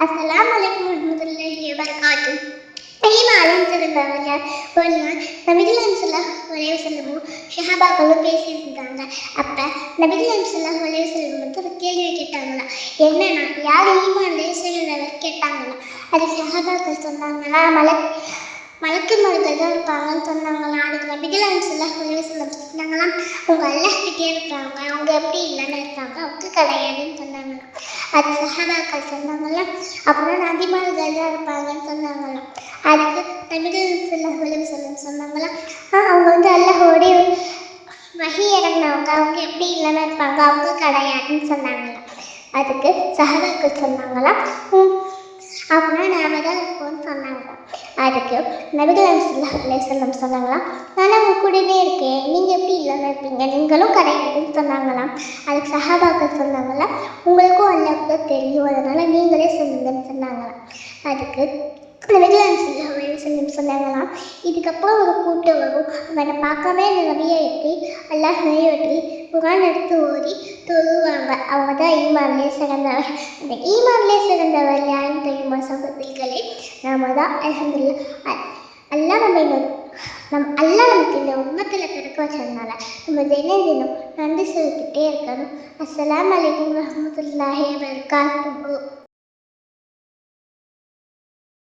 அஸ்லாம் வலைக்கம் வரஹ்மத்துல்லாஹி வபரகாத்துஹ். ஈமானின் திருந்தவர்கள் ஒரு நாள் நபிகள் ஸல்லல்லாஹு அலைஹி வஸல்லமும் ஷஹாபாக்களும் பேசியிருந்தாங்க. அப்போ நபிகள் ஸல்லல்லாஹு அலைஹி வஸல்லம் வந்து ஒரு கேள்வி கேட்டாங்களா என்னன்னா யார் ஈமான்லேயே சிறந்தவர் கேட்டாங்களா? அது ஷஹாபாக்கள் சொன்னாங்களா மலக் மலக்கு மலக்குமார்கள் தான் இருப்பாங்கன்னு சொன்னாங்களாம் அதுக்கு நபிகள் ஸல்லல்லாஹு அலைஹி வஸல்லம் சொன்னாங்களாம். உங்க அல்லாஹ்கிட்டே இருப்பாங்க அவங்க எப்படி இல்லைன்னு இருப்பாங்க அவங்க கிடையாதுன்னு சொன்னாங்களாம். அது சஹாபாக்கள் சொன்னாங்களாம் அப்புறம் நபிமார்கள் தான் இருப்பாங்கன்னு சொன்னாங்களாம் அதுக்கு நபிகள் ஸல்லல்லாஹு அலைஹி சொன்னாங்களாம் அவங்க வந்து அல்லாஹோடைய வகி இறங்கினவங்க அவங்க எப்படி இல்லாமல் இருப்பாங்க? அவங்க கிடையாதுன்னு சொன்னாங்களாம் அதுக்கு சஹாபாக்கள் சொன்னாங்களாம் "ம், அப்படின்னா நாம தான் இருப்போம்னு சொன்னாங்களாம் அதுக்கு நபிகள் ஸல்லல்லாஹு சொல்லம் சொன்னாங்களாம் நான் உங்க கூடவே இருக்கேன். நீங்கள் எப்படி இல்லாமல் இருப்பீங்க? நீங்களும் கிடையாதுன்னு சொன்னாங்களாம் அதுக்கு சஹாபாக்கள் சொன்னாங்களாம் உங்களுக்கும் அல்லாவுக்கு தான் தெரியும் அதனால் நீங்களே சொல்லுங்கன்னு சொன்னாங்களாம். அதுக்கு நபிகள் சொன்னாங்களாம். இதுக்கப்புறம் ஒரு கூட்டம் வரும். அவனை பார்க்காம இந்த நபியை வெட்டி அல்லாஹ் நபியை வெட்டி குரான் எடுத்து ஓடி தொழுவாங்க. அவங்க தான் ஈமான்லேயே சிறந்தவர். அந்த ஈமான்லேயே சிறந்தவர் யாருன்னு தெரியுமா சகோதரிகளே? நாம தான் அல்ஹம்துலில்லாஹ். அ- அல்லாஹ் நம்ம நம் அல்லாஹ் நமக்கு இந்த உம்மத்தில் பிறக்க வச்சதுனால நம்ம தினம் தினம் நன்றி சொல்லிக்கிட்டே இருக்கணும். அஸ்லாம் வலைக்கம் வரஹ்மத்துல்லாஹி வபரகாத்துஹு.